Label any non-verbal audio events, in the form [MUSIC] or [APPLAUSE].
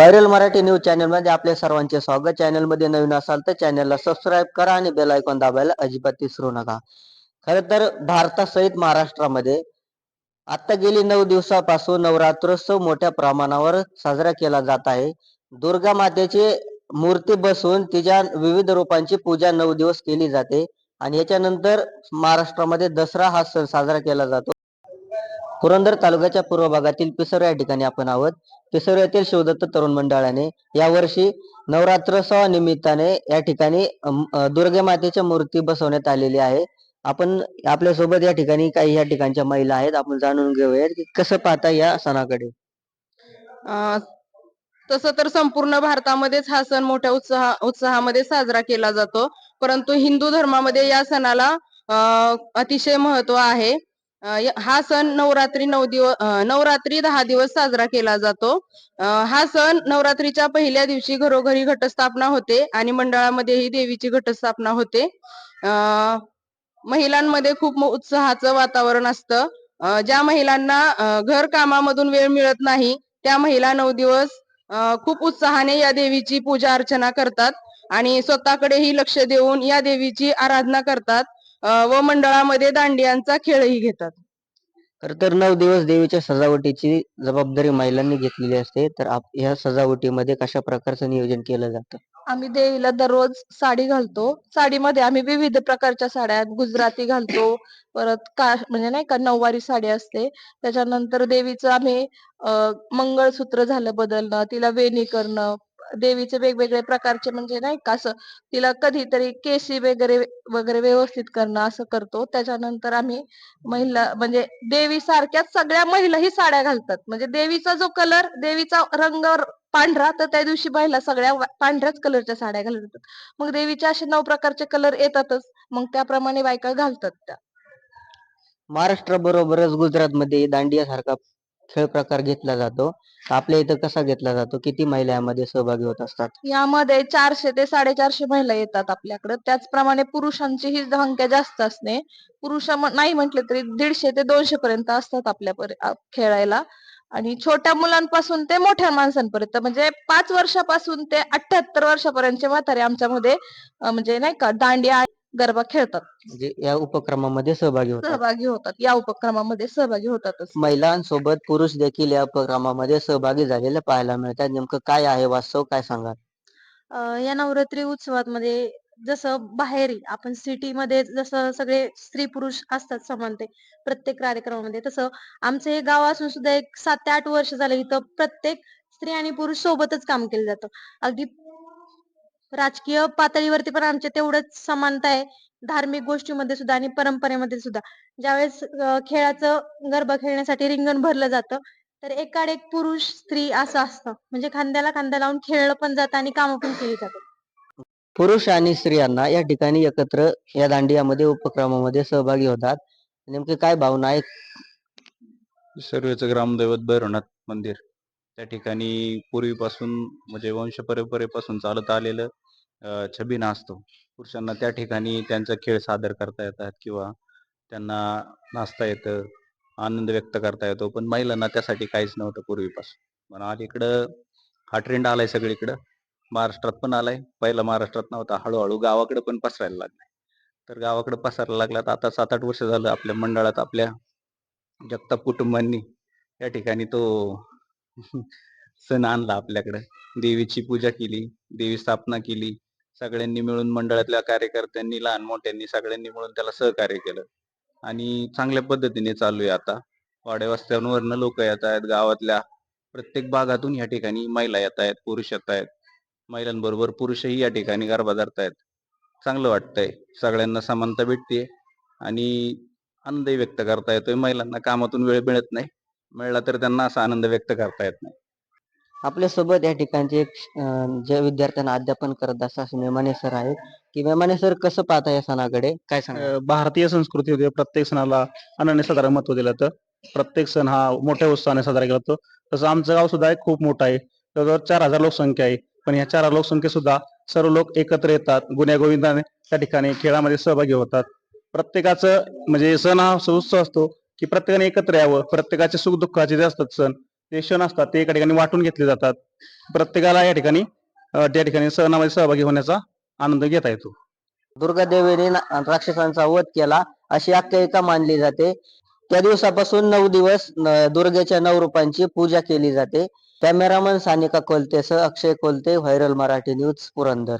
Viral Marathi news चॅनलमध्ये आपले सर्वांचे स्वागत. चॅनलमध्ये नवीन असाल तर चॅनलला सबस्क्राईब करा आणि बेल आयकॉन दाबायला अजिबात विसरू नका. खर तर भारतासहित महाराष्ट्रामध्ये आता गेली नऊ दिवसापासून नवरात्रोत्सव मोठ्या प्रमाणावर साजरा केला जात आहे. दुर्गा मातेची मूर्ती बसवून तिच्या विविध रूपांची पूजा नऊ दिवस केली जाते. आणि याच्यानंतर महाराष्ट्रामध्ये दसरा हा सण साजरा केला जातो. पुरंदर तालुक्याच्या पूर्व भागातील पिसर या ठिकाणी आपण आहोत. पिसर येथील शिवदत्त तरुण मंडळाने यावर्षी नवरात्रोत्सवा निमित्ताने या ठिकाणी दुर्गे मातेच्या मूर्ती बसवण्यात आलेली आहे. आपण आपल्यासोबत या ठिकाणी काही या ठिकाणच्या महिला आहेत. आपण जाणून घेऊयात की कसं पाहता या सणाकडे. अं, तसं तर संपूर्ण भारतामध्येच हा सण मोठ्या उत्साह उत्साहामध्ये साजरा केला जातो. परंतु हिंदू धर्मामध्ये या सणाला अं, अतिशय महत्त्व आहे. हा सण नवरात्री नऊ दिवस नवरात्री दहा दिवस साजरा केला जातो. हा सण नवरात्रीच्या पहिल्या दिवशी घरोघरी घटस्थापना होते आणि मंडळामध्येही देवीची घटस्थापना होते. महिलांमध्ये खूप उत्साहाचं वातावरण असतं. ज्या महिलांना घर कामामधून वेळ मिळत नाही त्या महिला नऊ दिवस खूप उत्साहाने या देवीची पूजा अर्चना करतात आणि स्वतःकडेही लक्ष देऊन या देवीची आराधना करतात. व मंडळामध्ये दांडियांचा खेळही घेतात. खर तर नऊ दिवस देवीच्या सजावटीची जबाबदारी महिलांनी घेतलेली असते. तर आप- या सजावटीमध्ये कशा प्रकारचं नियोजन केलं जातं? आम्ही देवीला दररोज साडी घालतो. साडीमध्ये आम्ही विविध प्रकारच्या साड्या गुजराती घालतो. परत का म्हणजे नाही का नऊवारी साडी असते. त्याच्यानंतर देवीचं आम्ही अं, मंगळसूत्र झालं बदलणं तिला वेणी करणं देवीचे वेगवेगळे प्रकारचे म्हणजे नाही का असं तिला कधीतरी केसी वगैरे वगैरे व्यवस्थित करणं असं करतो. त्याच्यानंतर आम्ही महिला म्हणजे देवी सारख्याच सगळ्या महिला ही साड्या घालतात. म्हणजे देवीचा जो कलर देवीचा रंग पांढरा तर त्या दिवशी महिला सगळ्या पांढऱ्याच कलरच्या साड्या घालतात. मग देवीचे असे नऊ प्रकारचे कलर येतातच. मग त्याप्रमाणे बायका घालतात त्या. महाराष्ट्राबरोबरच गुजरातमध्ये दांडिया सारखा खेळ प्रकार घेतला जातो. आपल्या इथं कसा घेतला जातो? किती महिला यामध्ये सहभागी होत असतात? यामध्ये चारशे ते साडेचारशे महिला येतात आपल्याकडे. त्याचप्रमाणे पुरुषांची ही संख्या जास्त असणे पुरुष नाही म्हटले तरी दीडशे ते दोनशे पर्यंत असतात आपल्या खेळायला. आणि छोट्या मुलांपासून ते मोठ्या माणसांपर्यंत म्हणजे पाच वर्षापासून ते अठ्याहत्तर वर्षापर्यंतचे म्हातारे आमच्यामध्ये म्हणजे नाही का दांडिया गरबा खेळतात. म्हणजे या उपक्रमामध्ये सहभागी होतात. सहभागी होतात. या उपक्रमामध्ये सहभागी होतातच. महिलांसोबत पुरुष देखील या उपक्रमामध्ये सहभागी झालेले पाहायला मिळतात. नेमकं काय आहे? वास्तव काय सांगा अ, या नवरात्री उत्सवात मध्ये जसं बाहेर आपण सिटी मध्ये जसं सगळे स्त्री पुरुष असतात समानते प्रत्येक कार्यक्रमामध्ये तसं आमचं हे गाव असून सुद्धा एक सात ते आठ वर्ष झाले इथं प्रत्येक स्त्री आणि पुरुष सोबतच काम केलं जातं. अगदी राजकीय पातळीवरती पण आमच्या तेवढंच समानता आहे. धार्मिक गोष्टीमध्ये सुद्धा आणि परंपरेमध्ये सुद्धा. ज्यावेळेस खेळाचं गरबा खेळण्यासाठी रिंगण भरलं जातं तर एकाड एक पुरुष स्त्री असं असतं. म्हणजे खांद्याला खांदा लावून खेळलं पण जातं आणि कामं पण केली जातात. पुरुष आणि स्त्रियांना या ठिकाणी एकत्र या दांडियामध्ये उपक्रमामध्ये सहभागी होतात. नेमके काय भावना आहेत? सर्वेचं ग्रामदैवत भैरवनाथ मंदिर. त्या ठिकाणी पूर्वीपासून म्हणजे वंश परंपरेपासून चालत आलेलं छबीना असतो पुरुषांना त्या ठिकाणी त्यांचा खेळ सादर करता येतात किंवा त्यांना नाचता येतं आनंद व्यक्त करता येतो. पण महिलांना त्यासाठी काहीच नव्हतं पूर्वीपासून. पण आज इकडं हा ट्रेंड आलाय सगळीकडं. महाराष्ट्रात पण आलाय. पहिला महाराष्ट्रात नव्हता. हळूहळू गावाकडे पण पसरायला लागलाय. तर गावाकडे पसरायला लागला तर आता सात आठ वर्ष झालं आपल्या मंडळात आपल्या जगताप कुटुंबांनी या ठिकाणी तो [LAUGHS] सण आणला आपल्याकडे. देवीची पूजा केली देवी स्थापना केली. सगळ्यांनी मिळून मंडळातल्या कार्यकर्त्यांनी लहान मोठ्यांनी सगळ्यांनी मिळून त्याला सहकार्य केलं. आणि चांगल्या पद्धतीने चालू आहे आता. वाड्यावस्त्यांवरनं लोक येत आहेत गावातल्या प्रत्येक भागातून या ठिकाणी महिला येत आहेत पुरुष येत आहेत. महिलांबरोबर पुरुषही या ठिकाणी गरबा धरतायत चांगलं वाटतंय. सगळ्यांना समानता भेटते आणि आनंदही व्यक्त करता येतोय. महिलांना कामातून वेळ मिळत नाही. मिळाला तर त्यांना असा आनंद व्यक्त करता येत नाही. आपल्यासोबत या ठिकाणचे एक ज्या जे विद्यार्थ्यांना अध्यापन करत असतात असे मेमाने सर आहेत. की मेमाने सर कसं पाहता या सणाकडे? काय सांगा भारतीय भारतीय संस्कृतीमध्ये प्रत्येक सणाला अनन्यसाधारण महत्त्व दिलं जातं. प्रत्येक सण हा मोठ्या उत्साहाने साजरा केला जातो. तसं आमचं गाव सुद्धा एक खूप मोठं आहे. जवळजवळ चार हजार लोकसंख्या आहे. पण ह्या चार हजार सुद्धा सर्व लोक एकत्र येतात. गुण्यागोविंदाने त्या ठिकाणी खेळामध्ये सहभागी होतात. प्रत्येकाचं म्हणजे सण हा उत्सव असतो की प्रत्येकाने एकत्र यावं. प्रत्येकाचे सुख दुःखाचे जे असतात सण ते क्षण असतात ते एका ठिकाणी वाटून घेतले जातात. प्रत्येकाला या ठिकाणी त्या ठिकाणी सणामध्ये सहभागी होण्याचा आनंद घेता येतो. दुर्गादेवीने राक्षसांचा वध केला अशी आख्यायिका मानली जाते. त्या दिवसापासून नऊ दिवस दुर्गेच्या नऊ रूपांची पूजा केली जाते. कॅमेरामन सानिका कोलते स अक्षय कोलते व्हायरल मराठी न्यूज पुरंदर.